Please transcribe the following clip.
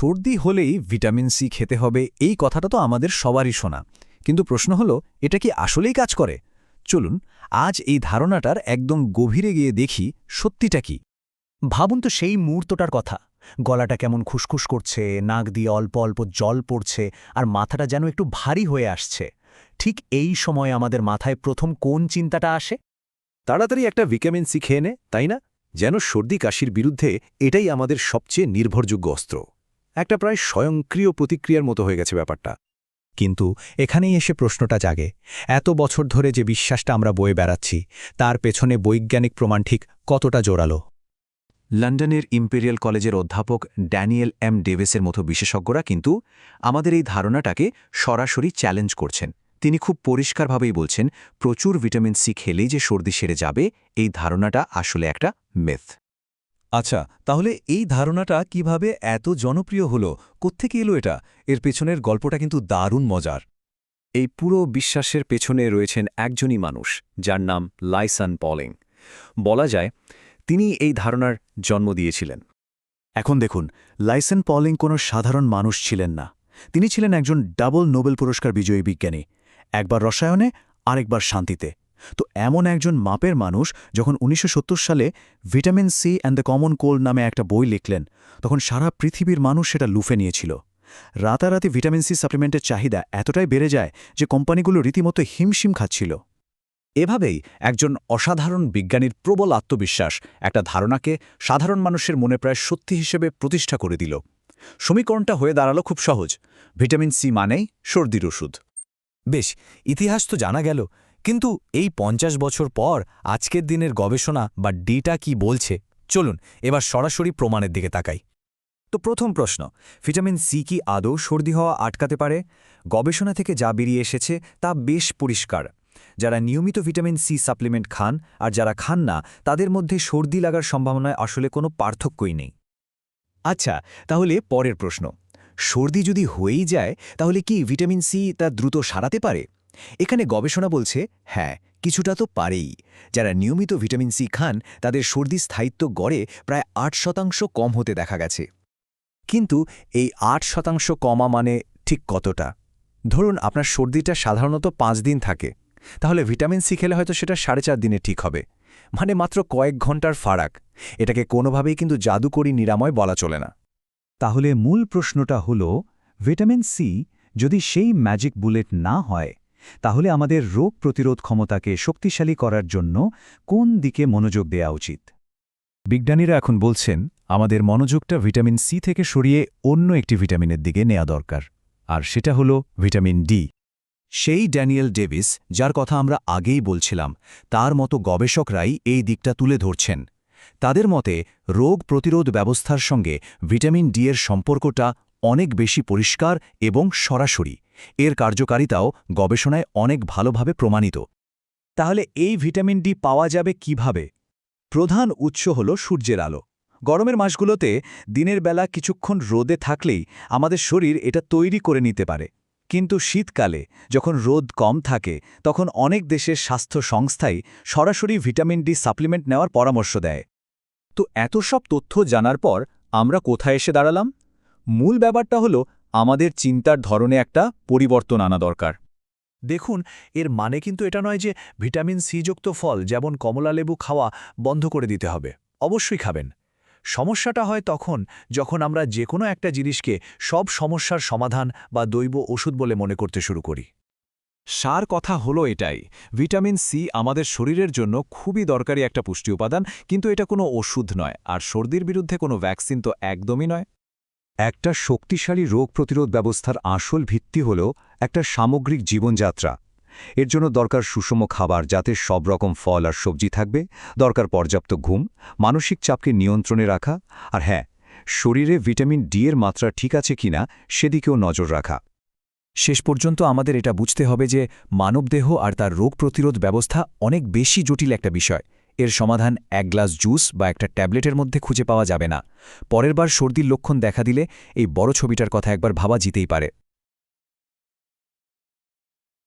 সর্দি হলেই vitamin C খেতে হবে, এই কথাটা তো আমাদের সবারই শোনা। কিন্তু প্রশ্ন হলো, এটা কি আসলেই কাজ করে? চলুন, আজ এই ধারণাটার একদম গভীরে গিয়ে দেখি সত্যিটা কি। ভাবুন তো সেই মুহূর্তটার কথা। গলাটা কেমন খুসখুস করছে, নাক দিয়ে অল্প অল্প জল পড়ছে, আর মাথাটা যেন একটু ভারী হয়ে আসছে। ঠিক এই সময় আমাদের মাথায় প্রথম কোন চিন্তাটা আসে? তাড়াতাড়ি একটা ভিটামিন সি খেয়ে নে, তাই না? যেন সর্দি কাশির বিরুদ্ধে এটাই আমাদের সবচেয়ে নির্ভরযোগ্য অস্ত্র। একটা প্রায় স্বয়ংক্রিয় প্রতিক্রিয়ার মতো হয়ে গেছে ব্যাপারটা। কিন্তু এখানেই এসে প্রশ্নটা জাগে। এত বছর ধরে যে বিশ্বাসটা আমরা বয়ে বেড়াচ্ছি, তার পেছনে বৈজ্ঞানিক প্রমাণ ঠিক কতটা জোরালো। লন্ডনের ইম্পেরিয়াল কলেজের অধ্যাপক ড্যানিয়েল এম ডেভিসের মতো বিশেষজ্ঞরা কিন্তু আমাদের এই ধারণাটাকে সরাসরি চ্যালেঞ্জ করছেন। তিনি খুব পরিষ্কারভাবেই বলছেন, প্রচুর ভিটামিন সি খেলেই যে সর্দি সেরে যাবে, এই ধারণাটা আসলে একটা মেথ আচ্ছা তাহলে এই ধারণাটা কীভাবে এত জনপ্রিয় হলো? কোত্থেকে এলো এটা? এর পেছনের গল্পটা কিন্তু দারুণ মজার। এই পুরো বিশ্বাসের পেছনে রয়েছেন একজনই মানুষ, যার নাম লাইসান পলিং। বলা যায়, তিনি এই ধারণার জন্ম দিয়েছিলেন। এখন দেখুন, লাইসেন পলিং কোনো সাধারণ মানুষ ছিলেন না। তিনি ছিলেন একজন ডাবল নোবেল পুরস্কার বিজয়ী বিজ্ঞানী, একবার রসায়নে, আরেকবার শান্তিতে। তো এমন একজন মাপের মানুষ যখন উনিশশো সত্তর সালে vitamin C and the common cold নামে একটা বই লিখলেন, তখন সারা পৃথিবীর মানুষ সেটা লুফে নিয়েছিল। রাতারাতি ভিটামিন সি সাপ্লিমেন্টের চাহিদা এতটাই বেড়ে যায় যে কোম্পানিগুলো রীতিমতো হিমশিম খাচ্ছিল। এভাবেই একজন অসাধারণ বিজ্ঞানীর প্রবল আত্মবিশ্বাস একটা ধারণাকে সাধারণ মানুষের মনে প্রায় সত্যি হিসেবে প্রতিষ্ঠা করে দিল। সমীকরণটা হয়ে দাঁড়াল খুব সহজ, ভিটামিন সি মানেই সর্দির ওষুধ। বেশ, ইতিহাস তো জানা গেল কিন্তু এই পঞ্চাশ বছর পর আজকের দিনের গবেষণা বা ডেটা কি বলছে? চলুন, এবার সরাসরি প্রমাণের দিকে তাকাই। তো প্রথম প্রশ্ন, ভিটামিন সি কি আদৌ সর্দি হওয়া আটকাতে পারে? গবেষণা থেকে যা বেরিয়ে এসেছে তা বেশ পরিষ্কার। যারা নিয়মিত ভিটামিন সি সাপ্লিমেন্ট খান আর যারা খান না, তাদের মধ্যে সর্দি লাগার সম্ভাবনায় আসলে কোনো পার্থক্যই নেই। আচ্ছা তাহলে পরের প্রশ্ন, সর্দি যদি হয়েই যায়, তাহলে কি ভিটামিন সি তা দ্রুত সারাতে পারে? এখানে গবেষণা বলছে হ্যাঁ কিছুটা তো পারেই। যারা নিয়মিত ভিটামিন সি খান, তাদের সর্দি স্থায়িত্ব গড়ে প্রায় আট শতাংশ কম হতে দেখা গেছে। কিন্তু এই আট শতাংশ কমা মানে ঠিক কতটা? ধরুন আপনার সর্দিটা সাধারণত পাঁচ দিন থাকে। তাহলে ভিটামিন সি খেলে হয়তো সেটা সাড়ে চার দিনে ঠিক হবে। মানে মাত্র কয়েক ঘণ্টার ফারাক। এটাকে কোনোভাবেই কিন্তু জাদুকরি নিরাময় বলা চলে না। তাহলে মূল প্রশ্নটা হল, ভিটামিন সি যদি সেই ম্যাজিক বুলেট না হয় তাহলে আমাদের রোগ প্রতিরোধ ক্ষমতাকে শক্তিশালী করার জন্য কোন দিকে মনোযোগ দেয়া উচিত? বিজ্ঞানীরা এখন বলছেন, আমাদের মনোযোগটা ভিটামিন সি থেকে সরিয়ে অন্য একটি ভিটামিনের দিকে নেওয়া দরকার, আর সেটা হলো ভিটামিন ডি। সেই ড্যানিয়েল ডেভিস, যার কথা আমরা আগেই বলছিলাম, তার মতো গবেষকরাই এই দিকটা তুলে ধরছেন। তাদের মতে, রোগ প্রতিরোধ ব্যবস্থার সঙ্গে ভিটামিন ডি এর সম্পর্কটা অনেক বেশি পরিষ্কার এবং সরাসরি। এর কার্যকারিতাও গবেষণায় অনেক ভালোভাবে প্রমাণিত। তাহলে এই ভিটামিন ডি পাওয়া যাবে কীভাবে? প্রধান উৎস হল সূর্যের আলো। গরমের মাসগুলোতে দিনের বেলা কিছুক্ষণ রোদে থাকলেই আমাদের শরীর এটা তৈরি করে নিতে পারে। কিন্তু শীতকালে যখন রোদ কম থাকে, তখন অনেক দেশের স্বাস্থ্য সংস্থাই সরাসরি ভিটামিন ডি সাপ্লিমেন্ট নেওয়ার পরামর্শ দেয়। তো এত সব তথ্য জানার পর আমরা কোথায় এসে দাঁড়ালাম? মূল ব্যাপারটা হলো আমাদের চিন্তার ধরনে একটা পরিবর্তন আনা দরকার। দেখুন, এর মানে কিন্তু এটা নয় যে ভিটামিন সি যুক্ত ফল, যেমন কমলালেবু খাওয়া, বন্ধ করে দিতে হবে। অবশ্যই খাবেন। সমস্যাটা হয় তখন যখন আমরা যে কোনো একটা জিনিসকে সব সমস্যার সমাধান বা দৈব ওষুধ বলে মনে করতে শুরু করি। সার কথা হলো এটাই, ভিটামিন সি আমাদের শরীরের জন্য খুবই দরকারি একটা পুষ্টি উপাদান, কিন্তু এটা কোনো ওষুধ নয়, আর সর্দির বিরুদ্ধে কোনো ভ্যাকসিন তো একদমই নয়। একটা শক্তিশালী রোগ প্রতিরোধ ব্যবস্থার আসল ভিত্তি হল একটা সামগ্রিক জীবনযাত্রা। এর জন্য দরকার সুষম খাবার যাতে সব রকম ফল আর সবজি থাকবে, দরকার পর্যাপ্ত ঘুম, মানসিক চাপকে নিয়ন্ত্রণে রাখা, আর হ্যাঁ শরীরে ভিটামিন ডি এর মাত্রা ঠিক আছে কিনা সেদিকেও নজর রাখা। শেষ পর্যন্ত আমাদের এটা বুঝতে হবে যে মানবদেহ আর তার রোগ প্রতিরোধ ব্যবস্থা অনেক বেশি জটিল একটা বিষয়। এর সমাধান এক গ্লাস জুস বা একটা ট্যাবলেটের মধ্যে খুঁজে পাওয়া যাবে না। পরের বার সর্দির লক্ষণ দেখা দিলে এই বড় ছবিটার কথা একবার ভাবা জিতেই পারে।